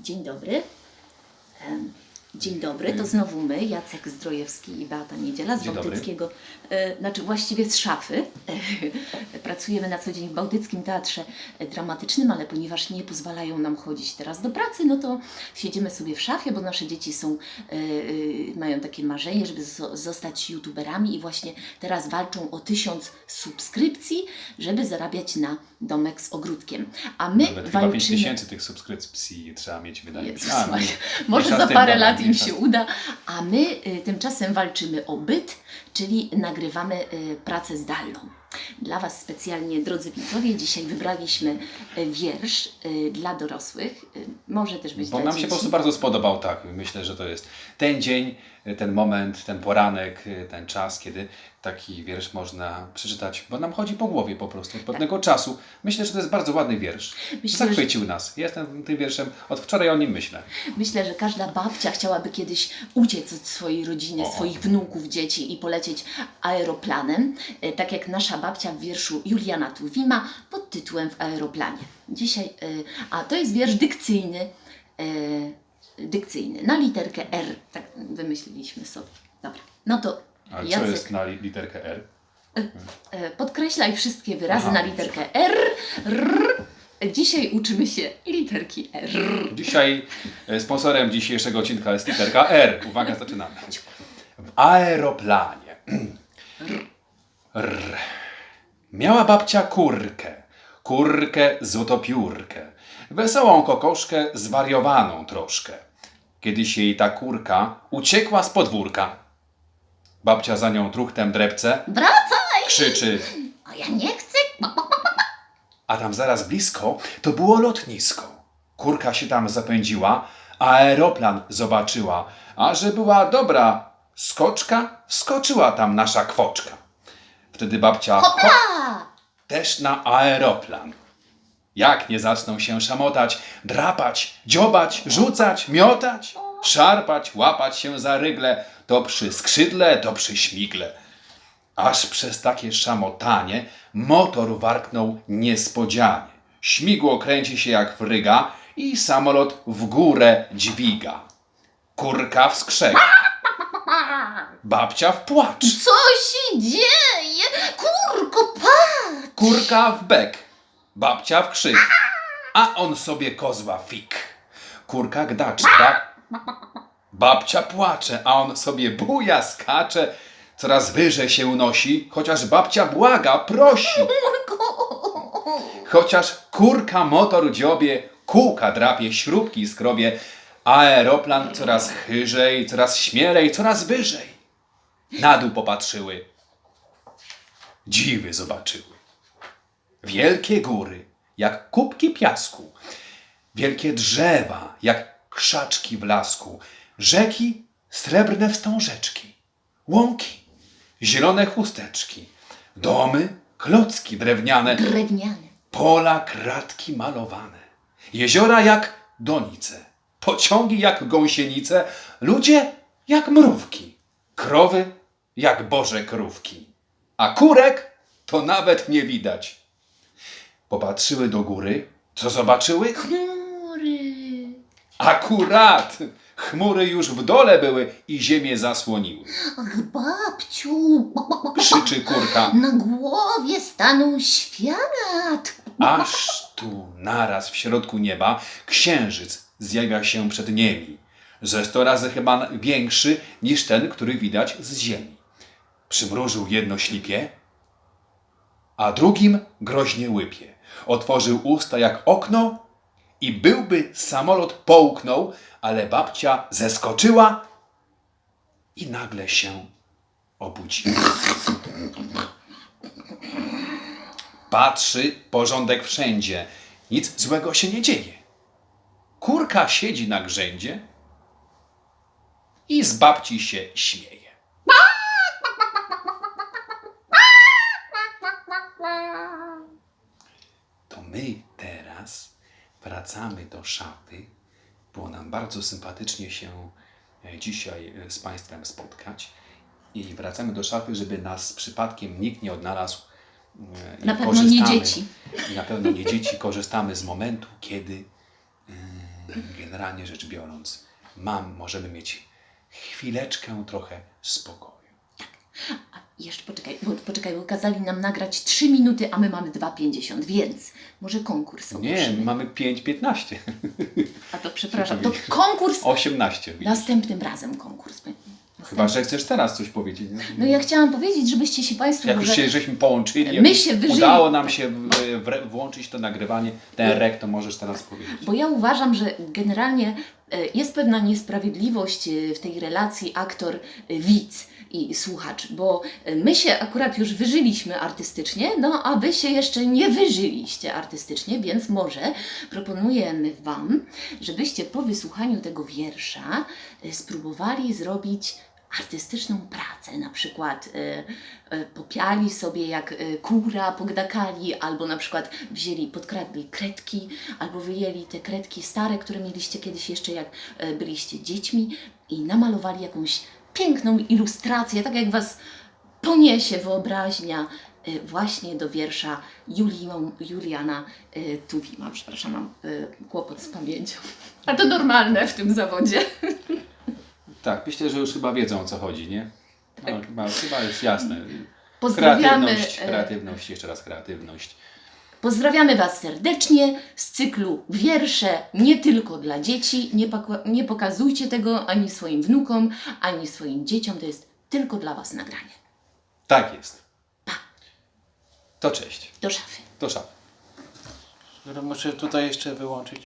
Dzień dobry. Dzień dobry, to znowu my, Jacek Zdrojewski i Beata Niedziela z Dzień dobry. Bałtyckiego, e, znaczy właściwie z szafy. Pracujemy na co dzień w Bałtyckim Teatrze Dramatycznym, ale ponieważ nie pozwalają nam chodzić teraz do pracy, no to siedzimy sobie w szafie, bo nasze dzieci są, e, e, mają takie marzenie, żeby zo- zostać youtuberami i właśnie teraz walczą o tysiąc subskrypcji, żeby zarabiać na domek z ogródkiem. A my Nawet chyba 5 walczymy... tysięcy tych subskrypcji trzeba mieć, wydaje mi się. Jezus A, Maria. nie- Może mniejsza za tym, parę dobra, lat im się z- uda, a my y, tymczasem walczymy o byt, czyli nagrywamy y, pracę zdalną. Dla Was specjalnie, drodzy widzowie, dzisiaj wybraliśmy y, wiersz y, dla dorosłych. Y, może też być Bo dla nam dzieci. się po prostu bardzo spodobał, tak. Myślę, że to jest ten dzień, ten moment, ten poranek, ten czas, kiedy taki wiersz można przeczytać, bo nam chodzi po głowie po prostu od pewnego czasu. Myślę, że to jest bardzo ładny wiersz. Myślę, Zachwycił nas. Ja Jestem tym wierszem, od wczoraj o nim myślę. Myślę, że każda babcia chciałaby kiedyś uciec od swojej rodziny, O. swoich wnuków, dzieci i polecieć aeroplanem, e, tak jak nasza babcia w wierszu Juliana Tuwima pod tytułem W aeroplanie. Dzisiaj, e, a to jest wiersz dykcyjny, e, dykcyjny, na literkę R, tak wymyśliliśmy sobie. Dobra, no to A co Jacek, jest na li- literkę R? e, podkreślaj wszystkie wyrazy Aha. na literkę R, R. Dzisiaj uczymy się literki R. Dzisiaj e, sponsorem dzisiejszego odcinka jest literka R. Uwaga, zaczynamy. W aeroplanie. R. Miała babcia kurkę, kurkę złotopiórkę, wesołą kokoszkę, zwariowaną troszkę. Kiedyś jej ta kurka uciekła z podwórka. Babcia za nią truchtem drepce, Wracaj! krzyczy, A ja nie chcę. a tam zaraz blisko to było lotnisko. Kurka się tam zapędziła, a aeroplan zobaczyła, a że była dobra skoczka, wskoczyła tam nasza kwoczka. Wtedy babcia hop, też na aeroplan. Jak nie zaczną się szamotać, drapać, dziobać, rzucać, miotać, szarpać, łapać się za rygle, to przy skrzydle, to przy śmigle. Aż przez takie szamotanie motor warknął niespodzianie. Śmigło kręci się jak fryga i samolot w górę dźwiga. Kurka wskrzeka. Babcia w płacz. Co się dzieje? Kurko, patrz! Kurka w bek, babcia w krzyk, a on sobie kozła fik. Kurka gdacze, ba... babcia płacze, a on sobie buja, skacze, coraz wyżej się unosi, chociaż babcia błaga, prosi. Chociaż kurka motor dziobie, kółka drapie, śrubki skrobie, aeroplan coraz chyżej, coraz śmielej, coraz wyżej. Na dół popatrzyły, dziwy zobaczyły. Wielkie góry, jak kubki piasku, wielkie drzewa, jak krzaczki w lasku, rzeki, srebrne wstążeczki, łąki, zielone chusteczki, domy, klocki drewniane, Drewniane. pola, kratki malowane, jeziora jak donice, pociągi jak gąsienice, ludzie jak mrówki, krowy jak boże krówki, a kurek to nawet nie widać. Popatrzyły do góry, co zobaczyły? Chmury. Akurat! Chmury już w dole były i ziemię zasłoniły. Ach, babciu. Krzyczy kurka, Na głowie stanął świat. aż tu naraz w środku nieba księżyc zjawia się przed nimi. Ze sto razy chyba większy niż ten, który widać z ziemi. Przymrużył jedno ślipie, a drugim groźnie łypie. Otworzył usta jak okno i byłby samolot połknął, ale babcia zeskoczyła i nagle się obudziła. Patrzy, porządek wszędzie. Nic złego się nie dzieje. Kurka siedzi na grzędzie i z babci się śmieje. My teraz wracamy do szafy. Było nam bardzo sympatycznie się e, dzisiaj e, z Państwem spotkać. I wracamy do szafy, żeby nas przypadkiem nikt nie odnalazł. e, i Na pewno nie dzieci. I na pewno nie dzieci. Korzystamy z momentu, kiedy generalnie rzecz biorąc, mam, możemy mieć chwileczkę trochę spokoju. A jeszcze poczekaj, bo, poczekaj, bo kazali nam nagrać 3 minuty, a my mamy 2,50, więc może konkurs Nie, ogłoszymy. mamy 5-15. A to przepraszam, to konkurs 18. widzisz. następnym razem konkurs. będzie. Chyba, że chcesz teraz coś powiedzieć. nie? No ja chciałam powiedzieć, żebyście się Państwo Jak już może... się żeśmy połączyli, My się wyżyli. udało nam się w, włączyć to nagrywanie, ten rek, to możesz teraz powiedzieć. Bo ja uważam, że generalnie e, jest pewna niesprawiedliwość e, w tej relacji aktor-widz i słuchacz, bo e, my się akurat już wyżyliśmy artystycznie, no a wy się jeszcze nie wyżyliście artystycznie, więc może proponujemy Wam, żebyście po wysłuchaniu tego wiersza e, spróbowali zrobić artystyczną pracę, na przykład e, e, popiali sobie jak e, kura, pogdakali, albo na przykład wzięli, podkradli kredki, albo wyjęli te kredki stare, które mieliście kiedyś jeszcze jak byliście dziećmi i namalowali jakąś piękną ilustrację, tak jak Was poniesie wyobraźnia właśnie do wiersza Julią, Juliana Tuwima. Przepraszam, mam kłopot z pamięcią. A to normalne w tym zawodzie. Tak, myślę, że już chyba wiedzą o co chodzi, nie? No, chyba, chyba jest jasne. Pozdrawiamy, Kreatywność, e, kreatywność, jeszcze raz kreatywność. Pozdrawiamy Was serdecznie z cyklu Wiersze nie tylko dla dzieci. Nie, nie pokazujcie tego ani swoim wnukom, ani swoim dzieciom. To jest tylko dla Was nagranie. Tak jest. To cześć. Do szafy. To szaf. Muszę tutaj jeszcze wyłączyć.